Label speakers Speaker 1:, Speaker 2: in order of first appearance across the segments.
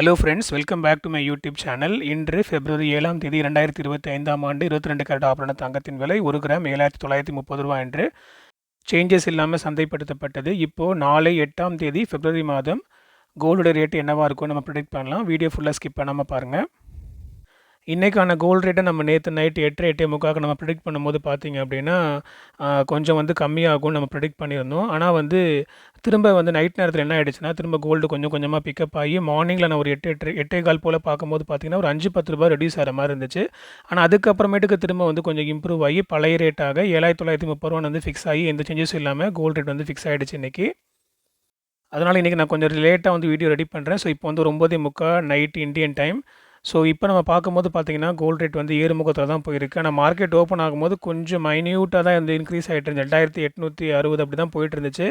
Speaker 1: Hello friends welcome back to my YouTube channel இன்று பிப்ரவரி ஏழாம் தேதி ரெண்டாயிரத்தி இருபத்தி ஐந்தாம் ஆண்டு இருபத்தி ரெண்டு கரட் ஆபரண தங்கத்தின் விலை ஒரு கிராம் ஏழாயிரத்தி தொள்ளாயிரத்தி முப்பது ரூபா என்று சேஞ்சஸ் இல்லாமல் சந்தைப்படுத்தப்பட்டது. இப்போது நாளை எட்டாம் தேதி பிப்ரவரி மாதம் கோல்டோட ரேட் என்னவாக இருக்கும் நம்ம ப்ரிடிக்ட் பண்ணலாம். வீடியோ ஃபுல்லாக ஸ்கிப் பண்ணாமல் பாருங்கள் இன்றைக்கான கோல்டு ரேட்டை நம்ம நேற்று நைட்டு எட்டு எட்டே முக்காக்கு நம்ம ப்ரிடிக்ட் பண்ணும்போது பார்த்தீங்க அப்படின்னா கொஞ்சம் வந்து கம்மியாகும் நம்ம ப்ரிடிக்ட் பண்ணியிருந்தோம். ஆனால் வந்து திரும்ப வந்து நைட் நேரத்தில் என்ன ஆகிடுச்சுன்னா திரும்ப கோல்டு கொஞ்சம் கொஞ்சமாக பிக்கப் ஆகி மார்னிங்கில் நான் ஒரு எட்டு எட்டு எட்டே கால் போல் பார்க்கும்போது பார்த்தீங்கன்னா ஒரு அஞ்சு பத்து ரூபாய் ரெடியூஸ் ஆகிற மாதிரி இருந்துச்சு. ஆனால் அதுக்கப்புறமேட்டுக்கு திரும்ப வந்து கொஞ்சம் இம்ப்ரூவ் ஆகி பழைய ரேட்டாக ஏழாயிரத்தி தொள்ளாயிரத்தி முப்பது ரூபா வந்து ஃபிக்ஸ் ஆகி எந்த சேஞ்சஸும் இல்லாமல் கோல்டு ரேட் வந்து ஃபிக்ஸ் ஆகிடுச்சு இன்றைக்கி அதனால் இன்றைக்கி நான் கொஞ்சம் லேட்டாக வந்து வீடியோ ரெடி பண்ணுறேன் ஸோ இப்போ வந்து ஒரு ஒம்பதே முக்கால் நைட் இந்தியன் டைம் ஸோ இப்போ நம்ம பார்க்கும்போது பார்த்தீங்கன்னா கோல்டு ரேட் வந்து ஏறுமுகத்தில் தான் போயிருக்கு. ஆனால் மார்க்கெட் ஓப்பன் ஆகும்போது கொஞ்சம் மைன்யூட்டாக தான் வந்து இன்க்ரீஸ் ஆகிட்டு இருந்துச்சு. ரெண்டாயிரத்தி எட்நூற்றி அறுபது அப்படி தான் போயிட்டு இருந்துச்சு.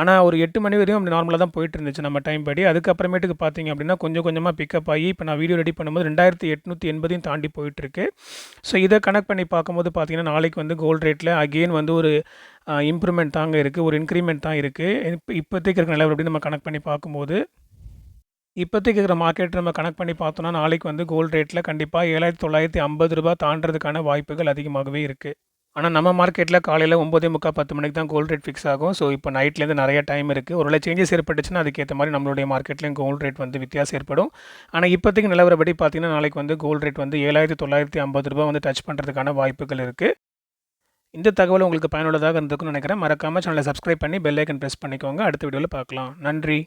Speaker 1: ஆனால் ஒரு எட்டு மணி வரையும் அப்படி நார்மலாக தான் போயிட்டு இருந்துச்சு நம்ம டைம் படி. அதுக்கப்புறமேட்டுக்கு பார்த்தீங்க அப்படின்னா கொஞ்சம் கொஞ்சமாக பிக்கப் ஆகி இப்போ நான் வீடியோ ரெடி பண்ணும்போது ரெண்டாயிரத்தி எட்நூற்றி எண்பதையும் தாண்டி போயிட்டுருக்கு. ஸோ இதை கனெக்ட் பண்ணி பார்க்கும்போது பார்த்தீங்கன்னா நாளைக்கு வந்து கோல்டு ரேட்டில் அகெயின் வந்து ஒரு இம்ப்ரூவ்மெண்ட் தாங்க இருக்குது ஒரு இன்க்ரிமெண்ட் தான் இருக்குது இப்போ இப்போதைக்கு இருக்கிற நிலவரம் அப்படின்னு நம்ம கனெக்ட் பண்ணி பார்க்கும்போது. இப்போதைக்கு இருக்கிற மார்க்கெட் நம்ம கனெக்ட் பண்ணி பார்த்தோன்னா நாளைக்கு வந்து கோல்டு ரேட்டில் கண்டிப்பாக ஏழாயிரத்தி தொள்ளாயிரத்தி ஐம்பது ரூபா தாண்டதுக்கான வாய்ப்புகள் அதிகமாகவே இருக்குது ஆனால் நம்ம மார்க்கெட்டில் காலையில் ஒம்பதே முக்கால் பத்து மணிக்கு தான் கோல்டு ரேட் ஃபிக்ஸ் ஆகும். ஸோ இப்போ நைட்லேருந்து நிறைய டைம் இருக்குது ஒரு சேஞ்சஸ் ஏற்பட்டுச்சுன்னா அதுக்கேற்ற மாதிரி நம்மளுடைய மார்க்கெட்லேயும் கோல்டு ரேட் வந்து வித்தியாசம் ஏற்படும். ஆனால் இப்போதைக்கு நிலவரப்படி பார்த்தீங்கன்னா நாளைக்கு வந்து கோல்டு ரேட் வந்து ஏழாயிரத்தி தொள்ளாயிரத்தி ஐம்பது ரூபா வந்து டச் பண்ணுறதுக்கான வாய்ப்புகள் இருக்குது இந்த தகவல் உங்களுக்கு பயனுள்ளதாக இருந்திருக்குன்னு நினைக்கிறேன். மறக்காமல் சேனலை சப்ஸ்கிரைப் பண்ணி பெல் ஐக்கன் ப்ரெஸ் பண்ணிக்கோங்க. அடுத்த வீடியோவில் பார்க்கலாம். நன்றி.